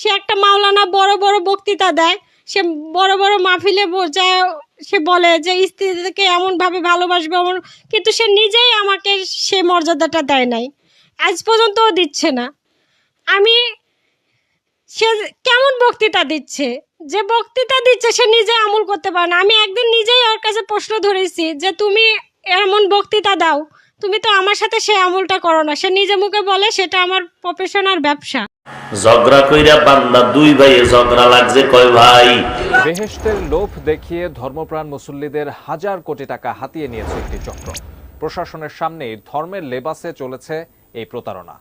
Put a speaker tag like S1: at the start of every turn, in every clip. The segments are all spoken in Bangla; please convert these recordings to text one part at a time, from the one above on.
S1: সে একটা মাওলানা বড় বড় বক্তৃতা দেয়, সে বড় বড় মাহফিলে যায়, সে বলে যে স্ত্রীকে এমনভাবে ভালোবাসবে এমন কিন্তু সে নিজেই আমাকে সে মর্যাদাটা দেয় নাই। আজ পর্যন্তও দিচ্ছে না। আমি সে কেমন বক্তৃতা দিচ্ছে? যে বক্তৃতা দিচ্ছে সে নিজে আমল করতে পারে না। আমি একদিন নিজেই ওর কাছে প্রশ্ন ধরেছি যে, তুমি এমন বক্তৃতা দাও, তুমি তো আমার সাথে সে আমলটা করো না। সে নিজে মুখে বলে, সেটা আমার প্রফেশন আর ব্যবসা।
S2: ঝগড়া কইরা বান্দা দুই ভাইয়ে ঝগড়া লাগছে কয় ভাই?
S3: বেহেশতের লোভ দেখিয়ে ধর্মপ্রাণ মুসল্লিদের হাজার কোটি টাকা হাতিয়ে নিয়েছে একটি চক্র। প্রশাসনের সামনে ধর্মের লেবাসে চলেছে এই প্রতারণা।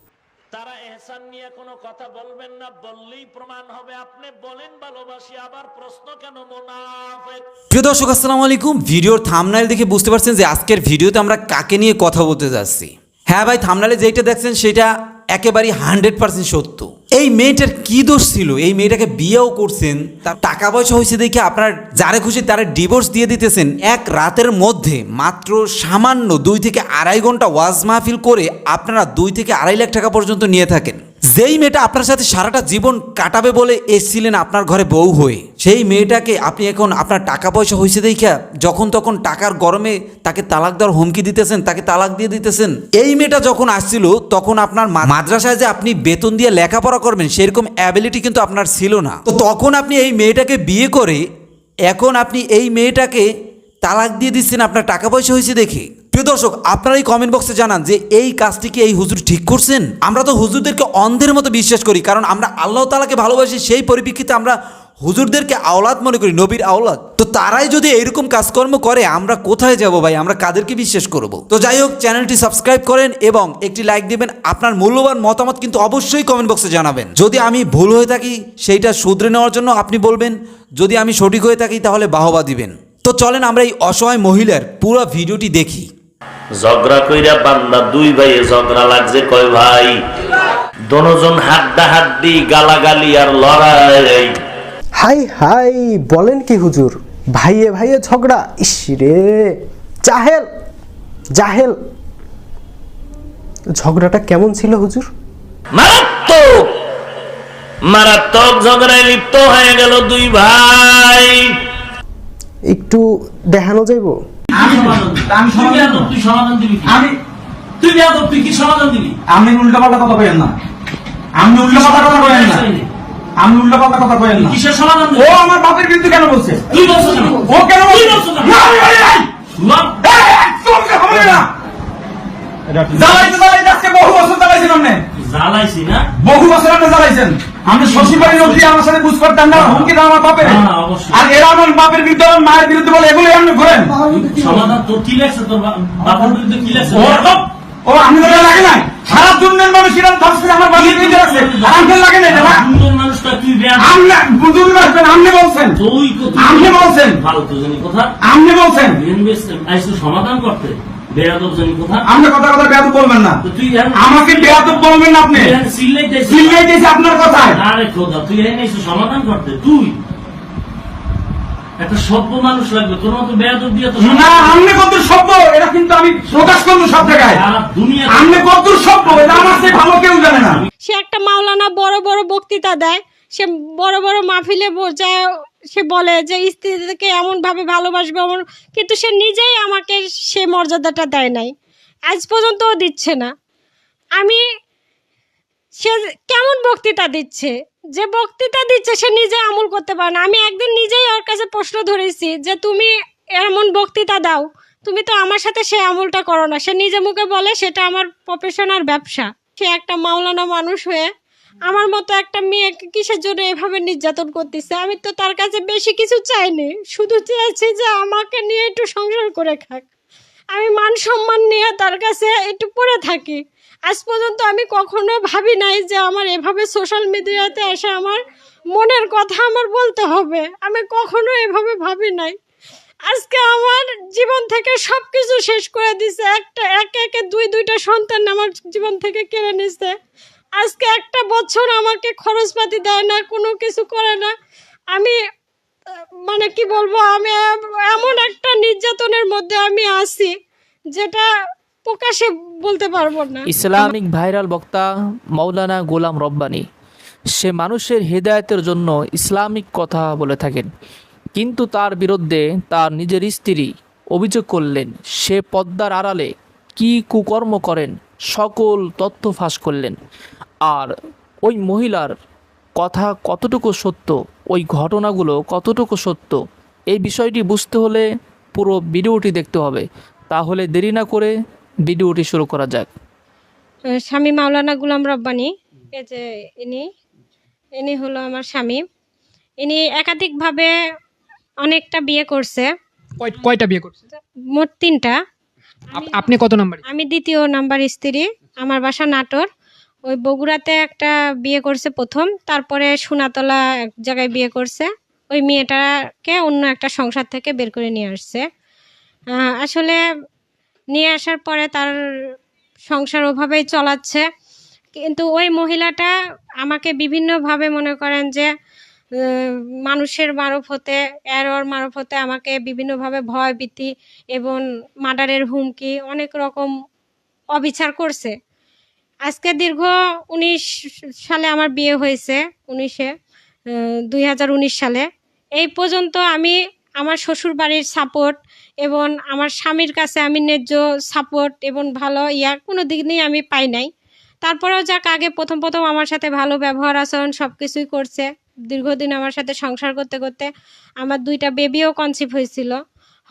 S2: তারা এহসান নিয়ে কোনো কথা বলবেন না বললেই প্রমাণ হবে। আপনি বলেন ভালোবাসি আবার প্রশ্ন কেন? মোনাফেক।
S4: প্রিয় দর্শক আসসালামু আলাইকুম। ভিডিওর থামনাইল দেখে বুঝতে পারছেন যে আজকের ভিডিওতে আমরা কাকে নিয়ে কথা বলতে যাচ্ছি। হ্যাঁ ভাই থামনাইলে যেটা দেখছেন সেটা একেবারেই হান্ড্রেড পার্সেন্ট সত্য। এই মেয়েটার কি দোষ ছিল? এই মেয়েটাকে বিয়েও করছেন, তার টাকা পয়সা হয়েছে দেখে আপনার যারে খুশি তারা ডিভোর্স দিয়ে দিতেছেন। এক রাতের মধ্যে মাত্র সামান্য দুই থেকে আড়াই ঘণ্টা ওয়াজ মাহফিল করে আপনারা দুই থেকে আড়াই লাখ টাকা পর্যন্ত নিয়ে থাকেন। যেই মেয়েটা আপনার সাথে সারাটা জীবন কাটাবে বলে এসছিলেন আপনার ঘরে বউ হয়ে, সেই মেয়েটাকে আপনি এখন আপনার টাকা পয়সা হয়েছে দেখা যখন তখন টাকার গরমে তাকে তালাক দেওয়ার হুমকি দিতেছেন, তাকে তালাক দিয়ে দিতেছেন। এই মেয়েটা যখন আসছিল, তখন আপনার মাদ্রাসায় যে আপনি বেতন দিয়ে লেখাপড়া করবেন, সেরকম অ্যাবিলিটি কিন্তু আপনার ছিল না। তো তখন আপনি এই মেয়েটাকে বিয়ে করে, এখন আপনি এই মেয়েটাকে তালাক দিয়ে দিচ্ছেন, আপনার টাকা পয়সা হয়েছে দেখে। প্রিয় দর্শক, আপনারা এই কমেন্ট বক্সে জানান যে এই কাজটি কি এই হুজুর ঠিক করছেন? আমরা তো হুজুরদেরকে অন্ধের মতো বিশ্বাস করি, কারণ আমরা আল্লাহ তালাকে ভালোবাসি, সেই পরিপ্রেক্ষিতে আমরা হুজুরদেরকে আওলাদ মনে করি, নবীর আওলাদ। তো তারাই যদি এইরকম কাজকর্ম করে, আমরা কোথায় যাব ভাই? আমরা কাদেরকে বিশ্বাস করব? তো যাই হোক, চ্যানেলটি সাবস্ক্রাইব করেন এবং একটি লাইক দিবেন। আপনার মূল্যবান মতামত কিন্তু অবশ্যই কমেন্ট বক্সে জানাবেন। যদি আমি ভুল হয়ে থাকি, সেইটা শুধরে নেওয়ার জন্য আপনি বলবেন। যদি আমি সঠিক হয়ে থাকি, তাহলে বাহবা দিবেন। তো চলেন আমরা এই অসহায় মহিলার পুরো ভিডিওটি দেখি।
S2: ঝগড়া কইরা বান্দা দুই ভাইয়ে ঝগড়া লাগছে কয় ভাই? দনোজন হাড্ডা হাড্ডি গালাগালি আর লড়াই।
S5: হাই হাই বলেন কি হুজুর? ভাইয়ে ভাইয়ে ঝগড়া? ইস রে জাহেল জাহেল। ঝগড়াটা কেমন ছিল হুজুর?
S2: মারাত্মক! মারাত্মক ঝগড়ায় লিপ্ত হয়ে গেল দুই ভাই।
S5: একটু দেখানো যাইব?
S6: আমি সমাধান তুই সমাধান দিবি। আমি তুই বেয়াদব তুই কি সমাধান দিবি?
S7: আমি উল্টা পাল্টা কথা কইেন না। আমি উল্টা পাল্টা কথা কইেন না। আমি উল্টা পাল্টা কথা কইেন না।
S6: কিসের সমাধান
S7: ও আমার বাপের বিরুদ্ধে কেন বলছে?
S6: তুই বলছো কেন?
S7: ও কেন
S6: তুই
S7: না না, হবে না। জ্বালাইতে জ্বালাইতে আজকে বহু বছর জ্বালাইছেন আপনি?
S6: জ্বালাইছি না।
S7: বহু বছর আপনি জ্বালাইছেন? আমি শ্বশুর বাড়ির লোক আমার সাথে বুঝ করতেন না হুমকি দাও আমার বাপের। আর এরা আমার বাপের বিরুদ্ধে আমার মায়ের বিরুদ্ধে বলে এগুলো আপনি ঘোরেন।
S6: সমাধান তোর কি লাগছে তোর বা- বিরুদ্ধে কি লাগছে
S7: ও ও আমি তো লাগে নাই। সারা দুনিয়ার মানুষ এরকম ধাস করে আমার বাপের বিরুদ্ধে আছে আর আমাকে লাগে নাই। না
S6: সুন্দর মানুষটা তুই বেয়াদব?
S7: আপনি বুঝুন আপনি বলছেন।
S6: তুই-
S7: আপনি বলছেন।
S6: ভালো তো জানি কথা।
S7: আপনি বলছেন।
S6: আইসু সমাধান করতে। বেয়াদব জানি কথা
S7: আপনি কথা কথা বেয়াদব বলবেন না।
S6: তো তুই
S7: আমাকে বেয়াদব বলবেন না আপনি।
S6: তুই এখন চিল্লাইতেছিস।
S7: চিল্লাইতেছি আপনার কথায়।
S6: আরে খোদা তুই এনে সমাধান করতে। তুই। একটা সভ্য মানুষ লাগবে। তোর মতো বেয়াদব দিয়ে তো
S7: না
S6: সমাধান-
S7: কত সভ্য? এটা কিন্তু আমি প্রকাশ করব সব জায়গায়।
S6: দুনিয়া
S7: আপনি কত সভ্য? এটা আমার চেয়ে ভালো কেউ জানে না।
S1: সে একটা মাওলানা বড় বড় বক্তৃতা দেয়। সে বড় বড় মাহফিলে ব- যায়, সে বলে যে স্ত্রীকে এমনভাবে ভালোবাসবে এমন কিন্তু সে নিজেই আমাকে সে মর্যাদাটা দেয় নাই। আজ পর্যন্তও দিচ্ছে না। আমি সে কেমন বক্তৃতা দিচ্ছে? যে বক্তৃতা দিচ্ছে, সে নিজে আমল করতে পারে না। আমি একদিন নিজেই ওর কাছে প্রশ্ন ধরেছি যে, তুমি এমন বক্তৃতা দাও। তুমি তো আমার সাথে সে আমলটা করো না। সে নিজে মুখে বলে, সেটা আমার প্রফেশনাল ব্যবসা। সে একটা মাওলানা মানুষ হয়ে আমার মতো একটা মেয়েকে কিসের জন্য এভাবে নির্যাতন করতেছে? আমি তো তার কাছে বেশি কিছু চাইনি। শুধু চেয়েছি যে আমাকে নিয়ে একটু সংসার করে খাক। আমি মান সম্মান নিয়ে তার কাছে একটু পড়ে থাকি। আজ পর্যন্ত আমি কখনো ভাবি নাই যে আমার এভাবে সোশ্যাল মিডিয়াতে এসে আমার মনের কথা আমার বলতে হবে। আমি কখনো এভাবে ভাবি নাই। আজকে আমার জীবন থেকে সব কিছু শেষ করে দিছে। একটা, একে একে দুই, দুইটা সন্তান আমার জীবন থেকে কেড়ে নিছে। আজকে একটা বছর আমাকে খরচপাতি দেয় না, কোনো কিছু করে না। আমি মানে কি বলব, আমি এমন একটা নির্যাতনের মধ্যে আমি আছি, যেটা প্রকাশে বলতে পারব না।
S8: ইসলামিক ভাইরাল বক্তা মৌলানা গোলাম রব্বানী, সে মানুষের হেদায়েতের জন্য ইসলামিক কথা বলে থাকেন, কিন্তু তার বিরুদ্ধে তার নিজের স্ত্রী অভিযোগ করলেন, সে পদ্মার আড়ালে কি কুকর্ম করেন, সকল তথ্য ফাঁস করলেন। আর ওই মহিলার কথা কতটুকু সত্য ওই ঘটনাগুলো কতটুকু সত্য এই বিষয়টি বুঝতে হলে পুরো ভিডিওটি দেখতে হবে। তাহলে দেরি না করে ভিডিওটি শুরু করা যাক।
S1: স্বামী মাওলানা গুলাম রব্বানি এই যে ইনি ইনি হলো আমার স্বামী। ইনি একাধিকভাবে অনেকটা বিয়ে করছে।
S9: কয়- কয়টা বিয়ে করছে?
S1: মোট তিনটা।
S9: আপনি কত নাম্বার
S1: আমি দ্বিতীয় নাম্বার স্ত্রী আমার বাসা নাটোর। ওই বগুড়াতে একটা বিয়ে করছে প্রথম, তারপরে সোনাতলা এক জায়গায় বিয়ে করছে। ওই মেয়েটাকে অন্য একটা সংসার থেকে বের করে নিয়ে আসছে। আসলে নিয়ে আসার পরে তার সংসার ওভাবেই চলাচ্ছে। কিন্তু ওই মহিলাটা আমাকে বিভিন্নভাবে মনে করেন যে মানুষের মারফতে এরর মারফতে আমাকে বিভিন্নভাবে ভয় ভীতি এবং মার্ডারের হুমকি, অনেক রকম অবিচার করছে। আজকে দীর্ঘ উনিশ সালে আমার বিয়ে হয়েছে, উনিশে দুই হাজার উনিশ সালে। এই পর্যন্ত আমি আমার শ্বশুর বাড়ির সাপোর্ট এবং আমার স্বামীর কাছে আমি ন্যায্য সাপোর্ট এবং ভালো ইয়া কোনো দিনই আমি পাই নাই। তারপরেও যাক, আগে প্রথম প্রথম আমার সাথে ভালো ব্যবহার, আচরণ সব কিছুই করছে। দীর্ঘদিন আমার সাথে সংসার করতে করতে আমার দুইটা বেবিও কনসিভ হয়েছিল।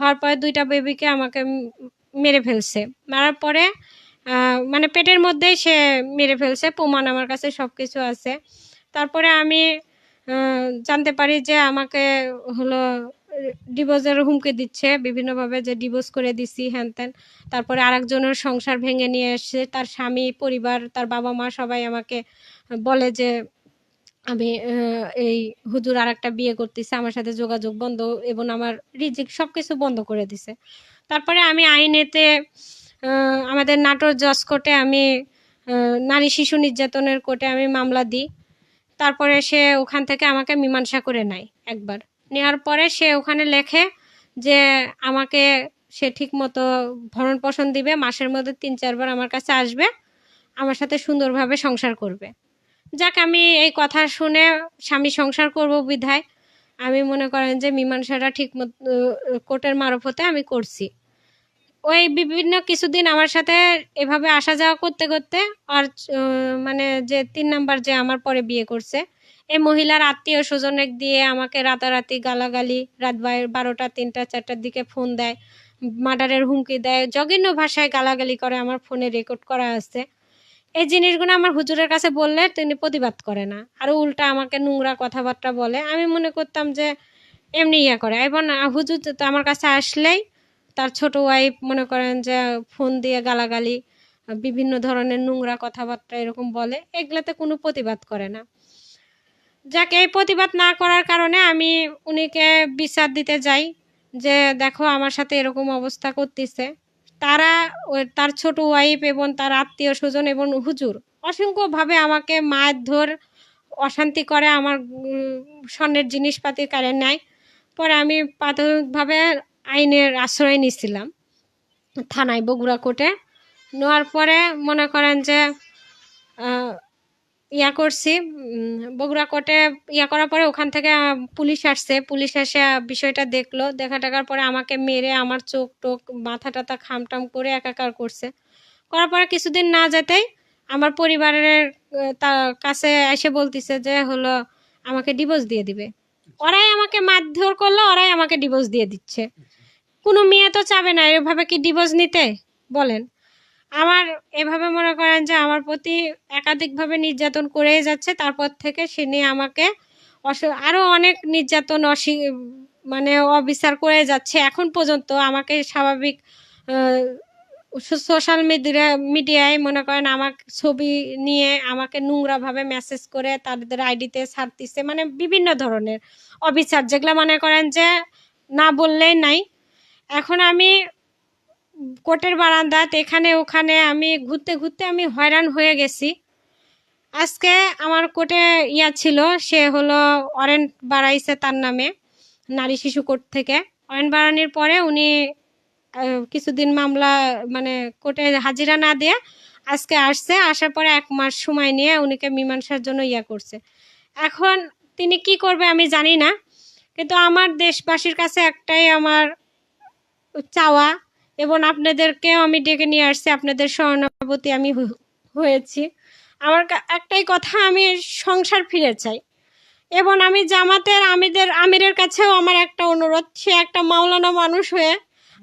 S1: হওয়ার পরে দুইটা বেবিকে আমাকে মেরে ফেলছে। মারার পরে মানে পেটের মধ্যেই সে মেরে ফেলছে, প্রমাণ আমার কাছে সব কিছু আছে। তারপরে আমি জানতে পারি যে আমাকে হলো ডিভোর্সের হুমকি দিচ্ছে, বিভিন্নভাবে যে ডিভোর্স করে দিছি, হ্যান ত্যান। তারপরে আরেকজনের সংসার ভেঙে নিয়ে এসছে, তার স্বামী, পরিবার, তার বাবা মা সবাই আমাকে বলে যে আমি এই হুজুর আর একটা বিয়ে করতেছে, আমার সাথে যোগাযোগ বন্ধ, এবং আমার রিজিক সব কিছু বন্ধ করে দিছে। তারপরে আমি আইনেতে আমাদের নাটোর জজ কোর্টে আমি নারী শিশু নির্যাতনের কোর্টে আমি মামলা দিই। তারপরে সে ওখান থেকে আমাকে মীমাংসা করে নেয় একবার। নেওয়ার পরে সে ওখানে লেখে যে আমাকে সে ঠিক মতো ভরণ পোষণ দিবে, মাসের মধ্যে তিন চারবার আমার কাছে আসবে, আমার সাথে সুন্দরভাবে সংসার করবে। যাক, আমি এই কথা শুনে স্বামী সংসার করব বিধায়। আমি মনে করেন যে মীমাংসাটা ঠিক মতো কোর্টের মারফতে আমি করছি। ওই বিভিন্ন কিছুদিন আমার সাথে এভাবে আসা যাওয়া করতে করতে আর মানে যে তিন নাম্বার যে আমার পরে বিয়ে করছে, এই মহিলার আত্মীয় স্বজনের দিয়ে আমাকে রাতারাতি গালাগালি, রাত বারোটা, তিনটা, চারটার দিকে ফোন দেয়, মার্ডারের হুমকি দেয়, জঘন্য ভাষায় গালাগালি করে আমার ফোনে রেকর্ড করা আছে। এই জিনিসগুলো আমার হুজুরের কাছে বললে তিনি প্রতিবাদ করে না। আরও উল্টা আমাকে নোংরা কথাবার্তা বলে। আমি মনে করতাম যে এমনি ইয়া করে। এবং হুজুর তো আমার কাছে আসলেই তার ছোট ওয়াইফ মনে করেন যে ফোন দিয়ে গালাগালি, বিভিন্ন ধরনের নোংরা কথাবার্তা এরকম বলে, এগুলাতে কোনো প্রতিবাদ করে না। যাকে, এই প্রতিবাদ না করার কারণে আমি উনিকে বিচার দিতে যাই যে, দেখো আমার সাথে এরকম অবস্থা করতেছে। তারা তার ছোট ওয়াইফ এবং তার আত্মীয় স্বজন এবং হুজুর অসংখ্যভাবে আমাকে মারধর, অশান্তি করে আমার স্বর্ণের জিনিসপাতি কারে নেয়। পরে আমি প্রাথমিকভাবে আইনের আশ্রয় নিয়েছিলাম থানায় বগুড়া কোর্টে। নেওয়ার পরে মনে করেন যে ইয়া করছি বগুড়া কোর্টে ইয়া করার পরে ওখান থেকে পুলিশ আসছে। পুলিশ এসে বিষয়টা দেখল। দেখা টাকার পরে আমাকে মেরে আমার চোখ টোক মাথা টাথা খামটাম করে একাকার করছে। করার পরে কিছুদিন না যেতেই আমার পরিবারের কাছে এসে বলতিছে যে, হলো, আমাকে ডিভোর্স দিয়ে দিবে। ওরাই আমাকে মারধর করল, ওরাই আমাকে ডিভোর্স দিয়ে দিচ্ছে। কোনো মেয়ে তো চাবে না, এভাবে কি ডিভোর্স নিতে? বলেন। আমার এভাবে মনে করেন যে আমার প্রতি একাধিকভাবে নির্যাতন করেই যাচ্ছে, তারপর থেকে সে নিয়ে আমাকে অস আরও অনেক নির্যাতন অসি মানে অবিচার করে যাচ্ছে। এখন পর্যন্ত আমাকে স্বাভাবিক সোশ্যাল মিডিয়া মিডিয়ায় মনে করেন আমার ছবি নিয়ে আমাকে নোংরাভাবে মেসেজ করে, তাদের আইডিতে ছাড়তিছে মানে বিভিন্ন ধরনের অবিচার, যেগুলো মনে করেন যে না বললেই নাই। এখন আমি কোর্টের বারান্দাত এখানে ওখানে আমি ঘুরতে ঘুরতে আমি হয়রান হয়ে গেছি। আজকে আমার কোর্টে ইয়া ছিল, সে হলো ওয়ারেন্ট বাড়াইছে তার নামে, নারী শিশু কোর্ট থেকে। অরেন বাড়ানির পরে উনি কিছুদিন মামলা মানে কোর্টে হাজিরা না দিয়ে আজকে আসছে। আসার পরে এক মাস সময় নিয়ে উনিকে মীমাংসার জন্য ইয়া করছে। এখন তিনি কি করবে আমি জানি না, কিন্তু আমার দেশবাসীর কাছে একটাই আমার চাওয়া এবং আপনাদেরকেও আমি ডেকে নিয়ে আসছি, আপনাদের সহানুভূতি আমি হয়েছি। আমার একটাই কথা, আমি সংসার ফিরে চাই। এবং আমি জামাতের আমিদের, আমিরের কাছেও আমার একটা অনুরোধ, সে একটা মাওলানা মানুষ হয়ে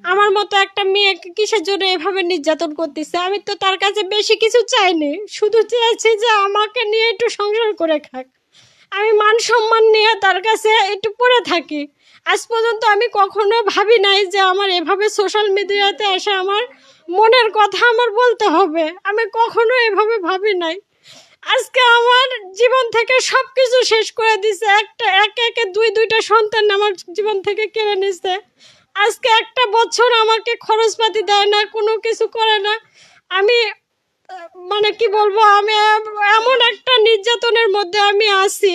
S1: আমার মতো একটা মেয়েকে কিসের জন্য এভাবে নির্যাতন করতেছে? আমি তো তার কাছে বেশি কিছু চাইনি, শুধু চেয়েছি যে আমাকে নিয়ে একটু সংসার করে খাক। আমি মান সম্মান নিয়ে তার কাছে একটু পড়ে থাকি। আজ পর্যন্ত আমি কখনো ভাবি নাই যে আমার এভাবে সোশ্যাল মিডিয়াতে এসে আমার মনের কথা আমার বলতে হবে। আমি কখনো এভাবে ভাবি নাই। আজকে আমার জীবন থেকে সব কিছু শেষ করে দিছে। একটা, একে একে দুই, দুইটা সন্তান আমার জীবন থেকে কেড়ে নিছে। আজকে একটা বছর আমাকে খরচপাতি দেয় না, কোনো কিছু করে না। আমি মানে কি বলব, আমি এমন একটা নির্যাতনের মধ্যে আমি আছি,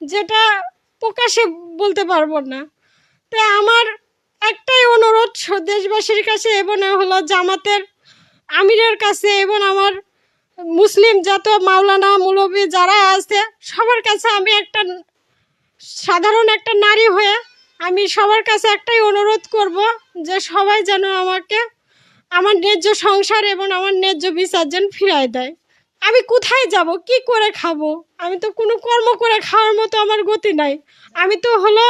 S1: যেটা প্রকাশে বলতে পারব না। তাই আমার একটাই অনুরোধ, দেশবাসীর কাছে এবং হলো জামাতের আমিরের কাছে এবং আমার মুসলিম যত মাওলানা মুলবি যারা আছে, সবার কাছে আমি একটা সাধারণ একটা নারী হয়ে আমি সবার কাছে একটাই অনুরোধ করব যে সবাই যেন আমাকে আমার ন্যায্য সংসার এবং আমার ন্যায্য বিচার যেন ফিরায় দেয়। আমি কোথায় যাব? কি করে খাব? আমি তো কোনো কর্ম করে খাওয়ার মতো আমার গতি নাই। আমি তো হলো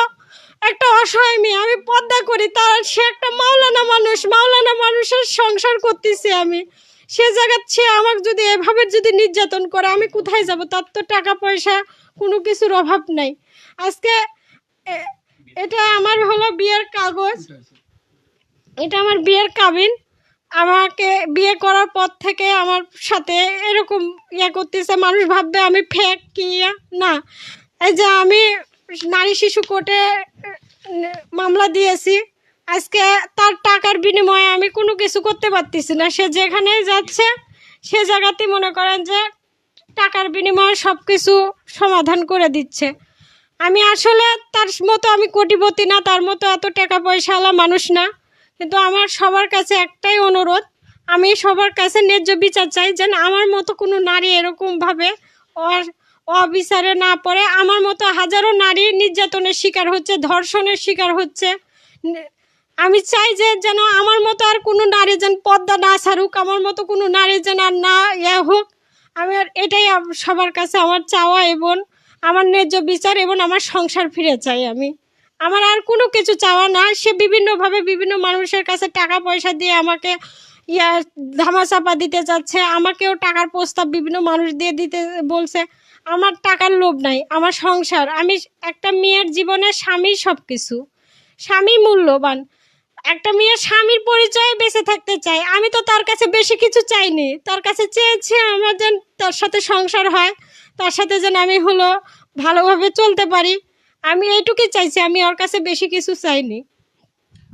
S1: একটা অসহায় মেয়ে, আমি পদ্মা করি, তার, সে একটা মাওলানা মানুষ, মাওলানা মানুষের সংসার করতেছি আমি। সে জায়গার সে আমাকে যদি এভাবে যদি নির্যাতন করে, আমি কোথায় যাব? তার তো টাকা পয়সা কোনো কিছুর অভাব নাই। আজকে এটা আমার হলো বিয়ের কাগজ। এটা আমার বিয়ের কাবিন। আমাকে বিয়ে করার পর থেকে আমার সাথে এরকম ইয়ে করতেছে। মানুষ ভাববে আমি ফেক কি না। এই যে আমি নারী শিশু কোর্টে মামলা দিয়েছি। আজকে তার টাকার বিনিময়ে আমি কোনো কিছু করতে পারতেছি না। সে যেখানে যাচ্ছে, সে জায়গাতেই মনে করেন যে টাকার বিনিময়ে সব কিছু সমাধান করে দিচ্ছে। আমি আসলে তার মতো আমি কোটিপতি না, তার মতো এত টাকা পয়সাওয়ালা মানুষ না। কিন্তু আমার সবার কাছে একটাই অনুরোধ, আমি সবার কাছে ন্যায্য বিচার চাই যেন আমার মতো কোনো নারী এরকমভাবে অ- অবিচারে না পড়ে, আমার মতো হাজারো নারী নির্যাতনের শিকার হচ্ছে, ধর্ষণের শিকার হচ্ছে। আমি চাই যে যেন আমার মতো আর কোনো নারী যেন পদ্মা না ছাড়ুক, আমার মতো কোনো নারী যেন আর না ইয়ে হোক। আমি আর এটাই সবার কাছে আমার চাওয়া এবং আমার ন্যায্য বিচার এবং আমার সংসার ফিরে চাই আমি। আমার আর কোনো কিছু চাওয়া না, সে বিভিন্নভাবে বিভিন্ন মানুষের কাছে টাকা পয়সা দিয়ে আমাকে ইয়া ধামাচাপা দিতে চাচ্ছে আমাকেও টাকার প্রস্তাব বিভিন্ন মানুষ দিয়ে দিতে বলছে। আমার টাকার লোভ নাই আমার সংসার আমি একটা মেয়ের জীবনে স্বামী সব কিছু স্বামী মূল্যবান একটা মেয়ে স্বামীর পরিচয়ে বেঁচে থাকতে চায় আমি তো তার কাছে বেশি কিছু চাইনি। তার কাছে চেয়েছি আমার যেন তার সাথে সংসার হয় তার সাথে যেন আমি হলো ভালোভাবে চলতে পারি। আমি এইটুকুই চাইছি আমি ওর কাছে বেশি কিছু চাইনি।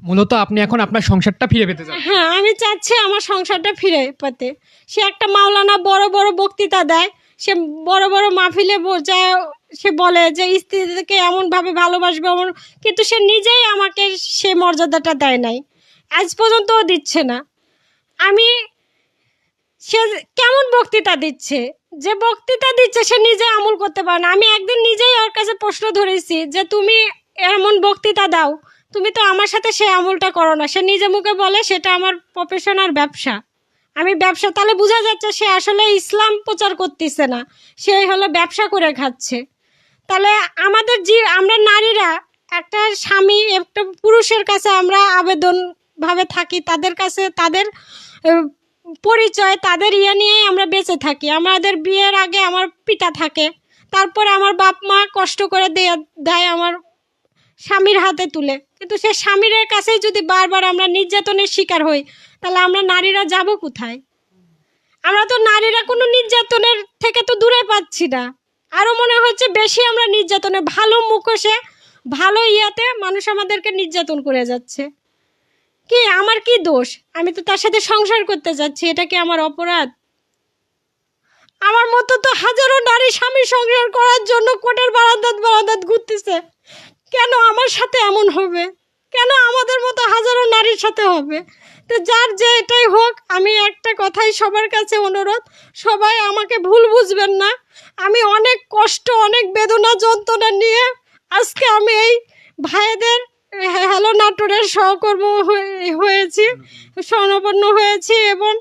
S9: মূলত আপনি এখন আপনার সংসারটা ফিরে পেতে চান।
S1: হ্যাঁ আমি চাচ্ছি আমার সংসারটা ফিরে পেতে। সে একটা মাওলানা বড় বড় বক্তৃতা দেয় সে বড় বড় মাহফিলে বোঝায় সে বলে যে স্ত্রীকে এমনভাবে ভালোবাসবে এমন কিন্তু সে নিজেই আমাকে সে মর্যাদাটা দেয় নাই। আজ পর্যন্তও দিচ্ছে না। আমি সে কেমন বক্তৃতা দিচ্ছে? যে বক্তৃতা দিচ্ছে, সে নিজে আমল করতে পারে না। আমি একদিন নিজেই ওর কাছে প্রশ্ন ধরেছি যে, তুমি এমন বক্তৃতা দাও। তুমি তো আমার সাথে সে আমলটা করো না। সে নিজে মুখে বলে, সেটা আমার প্রফেশন আর ব্যবসা। আমি ব্যবসা, তাহলে বোঝা যাচ্ছে সে আসলে ইসলাম প্রচার করতেছে না। সে হলো ব্যবসা করে খাচ্ছে। তাহলে আমাদের যে, আমরা নারীরা, একটা স্বামী, একটা পুরুষের কাছে আমরা আবেদন ভাবে থাকি, তাদের কাছে তাদের পরিচয়, তাদের ইয়ে নিয়েই আমরা বেঁচে থাকি। আমাদের বিয়ের আগে আমার পিতা থাকে, তারপরে আমার বাপ মা কষ্ট করে দেয় দেয় আমার স্বামীর হাতে তুলে। কিন্তু সে স্বামীর কাছেই যদি বারবার আমরা নির্যাতনের শিকার হই, তাহলে আমরা নারীরা যাব কোথায়? আমরা তো নারীরা কোনো নির্যাতনের থেকে তো দূরে পাচ্ছি না। আরও মনে হচ্ছে বেশি আমরা নির্যাতনে ভালো মুখোশে, ভালো ইয়াতে মানুষ আমাদেরকে নির্যাতন করে যাচ্ছে। কি, আমার কি দোষ? আমি তো তার সাথে সংসার করতে যাচ্ছি, এটা কি আমার অপরাধ? আমার মতো তো হাজারো নারী স্বামী সংসার করার জন্য কোটের বারান্দাত বারান্দাত ঘুরতেছে। কেন আমার সাথে এমন হবে? কেন আমাদের মতো হাজারো নারীর সাথে হবে? তো যার যে এটাই হোক, আমি একটা কথাই সবার কাছে অনুরোধ, সবাই আমাকে ভুল বুঝবেন না। আমি অনেক কষ্ট, অনেক বেদনা, যন্ত্রণা নিয়ে আজকে আমি এই ভাইদের হ্যালো নাটোরের সহকর্ম হয়ে- হয়েছি, স্বর্ণপন্ন হয়েছি এবং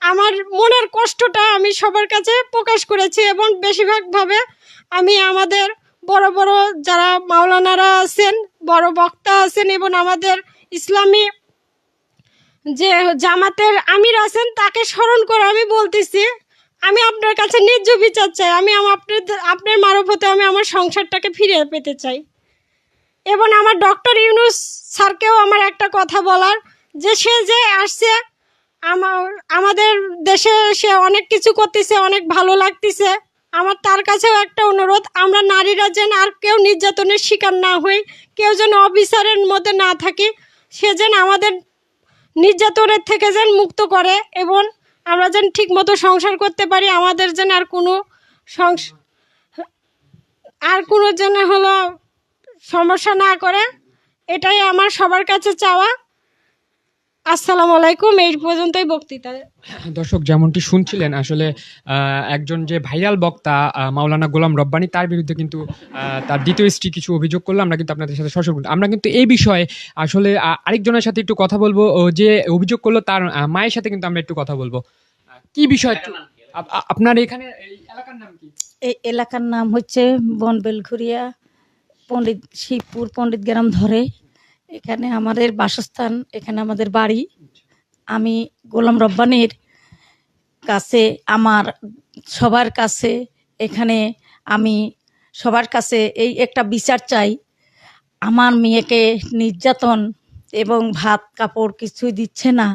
S1: আমার মনের কষ্টটা আমি সবার কাছে প্রকাশ করেছি এবং বেশিরভাগভাবে আমি আমাদের বড় বড় যারা মাওলানারা আছেন, বড় বক্তা আছেন এবং আমাদের ইসলামী যে জামাতের আমির আছেন, তাকে স্মরণ করে আমি বলতেছি, আমি আপনার কাছে ন্যায্য বিচার চাই, আমি আপনার আপনার মারফতে আমি আমার সংসারটাকে ফিরে পেতে চাই। এবং আমার ডক্টর ইউনুস স্যারকেও আমার একটা কথা বলার, যে সে যে আসছে, আমার, আমাদের দেশে সে অনেক কিছু করতেছে, অনেক ভালো লাগতেছে। আমার তার কাছেও একটা অনুরোধ, আমরা নারীরা যেন আর কেউ নির্যাতনের শিকার না হই, কেউ যেন অবিচারের মধ্যে না থাকি, সে যেন আমাদের নির্যাতনের থেকে যেন মুক্ত করে এবং আমরা যেন ঠিক মতো সংসার করতে পারি, আমাদের যেন আর কোনো সংস, আর কোনো যেন হলো সমস্যা না করে, এটাই আমার সবার কাছে চাওয়া। আসসালামু আলাইকুম এই পর্যন্তই বক্তৃতা।
S9: দর্শক যেমনটি শুনছিলেন আসলে একজন যে ভাইরাল বক্তা মাওলানা গোলাম রব্বানি তার বিরুদ্ধে কিন্তু তার দ্বিতীয় স্ত্রী কিছু অভিযোগ করল আমরা কিন্তু আপনাদের সাথে সরাসরি আমরা কিন্তু এই বিষয়ে আসলে আরেকজনের সাথে একটু কথা বলব ও যে অভিযোগ করল তার মায়ের সাথে কিন্তু আমরা একটু কথা বলব। কি বিষয়? আপ- আপনার এখানে এই এলাকার নাম কি?
S10: এই এলাকার নাম হচ্ছে বনবেলঘুরিয়া পণ্ডিত শিবপুর পণ্ডিত গ্রাম ধরে। এখানে আমাদের বাসস্থান, এখানে আমাদের বাড়ি। আমি গোলাম রব্বানির কাছে, আমার সবার কাছে, এখানে আমি সবার কাছে এই একটা বিচার চাই। আমার মেয়েকে নির্যাতন এবং ভাত, কাপড় কিছুই দিচ্ছে না।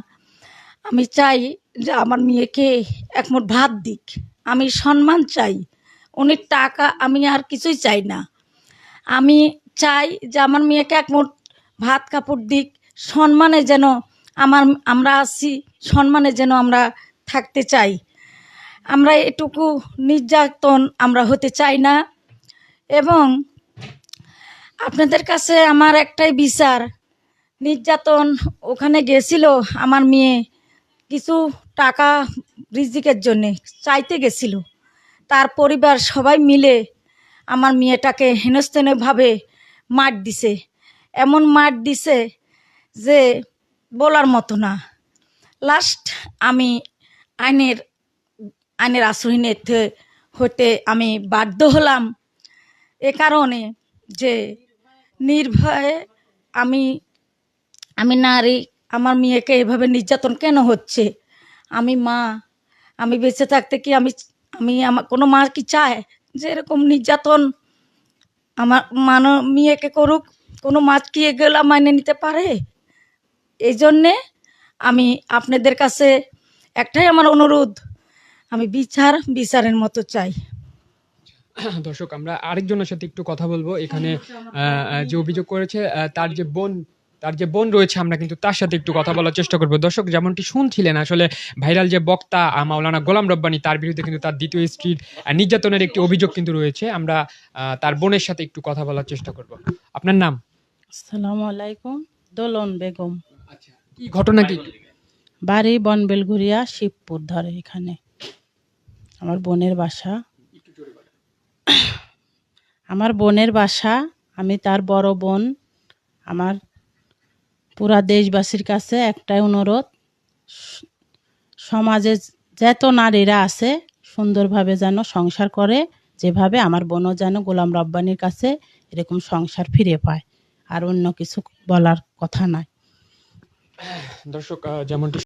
S10: আমি চাই যে আমার মেয়েকে একমুঠ ভাত দিক। আমি সম্মান চাই। অনেক টাকা, আমি আর কিছুই চাই না। আমি চাই যে আমার মেয়েকে একমুঠ ভাত কাপড় দিক, সম্মানে যেন আমার, আমরা আছি, সম্মানে যেন আমরা থাকতে চাই। আমরা এটুকু নির্যাতন আমরা হতে চাই না। এবং আপনাদের কাছে আমার একটাই বিচার, নির্যাতন ওখানে গেছিল আমার মেয়ে কিছু টাকা রিজিকের জন্যে, চাইতে গেছিল। তার পরিবার সবাই মিলে আমার মেয়েটাকে হেনস্তেনভাবে মার দিছে। এমন মার দিছে যে বলার মতো না। লাস্ট আমি আইনের আইনের আশ্রয় নিতে হতে আমি বাধ্য হলাম এ কারণে যে নির্ভয়ে আমি আমি নারী, আমার মেয়েকে এভাবে নির্যাতন কেন হচ্ছে? আমি মা, আমি বেঁচে থাকতে কি আমি আমি আমার, কোনো মা কি চায় যে এরকম নির্যাতন আমার মানো মেয়েকে করুক? কোনো মাছ কি এগুলা মাইনে নিতে পারে? এই জন্যে আমি আপনাদের কাছে একটাই আমার অনুরোধ, আমি বিচার, বিচারের মতো চাই।
S9: দর্শক, আমরা আরেকজনের সাথে একটু কথা বলব। এখানে যে অভিযোগ করেছে তার যে বোন, তার যে বোন রয়েছে, আমরা কিন্তু তার সাথে একটু কথা বলার চেষ্টা করব। দর্শক, যেমনটি শুনছিলেন, আসলে ভাইরাল যে বক্তা মাওলানা গোলাম রব্বানি, তার বিরুদ্ধে কিন্তু তার দ্বিতীয় স্ত্রীর নির্যাতনের একটি অভিযোগ কিন্তু রয়েছে। আমরা তার বোনের সাথে একটু কথা বলার চেষ্টা করব। আপনার নাম?
S11: আসসালামু আলাইকুম দোলন বেগম।
S9: কি ঘটনা কি?
S11: বাড়ি বনবেলঘুরিয়া শিবপুর ধরে এখানে। আমার বোনের বাসা। আমার বোনের বাসা আমি তার বড় বোন। আমার পুরা দেশবাসীর কাছে একটাই অনুরোধ সমাজে যত নারীরা আছে সুন্দরভাবে যেন সংসার করে যেভাবে আমার বোনও যেন গোলাম রব্বানির কাছে এরকম সংসার ফিরে পায়। আর অন্য কিছু বলার কথা নাই
S9: দর্শক যেমন যেমনটি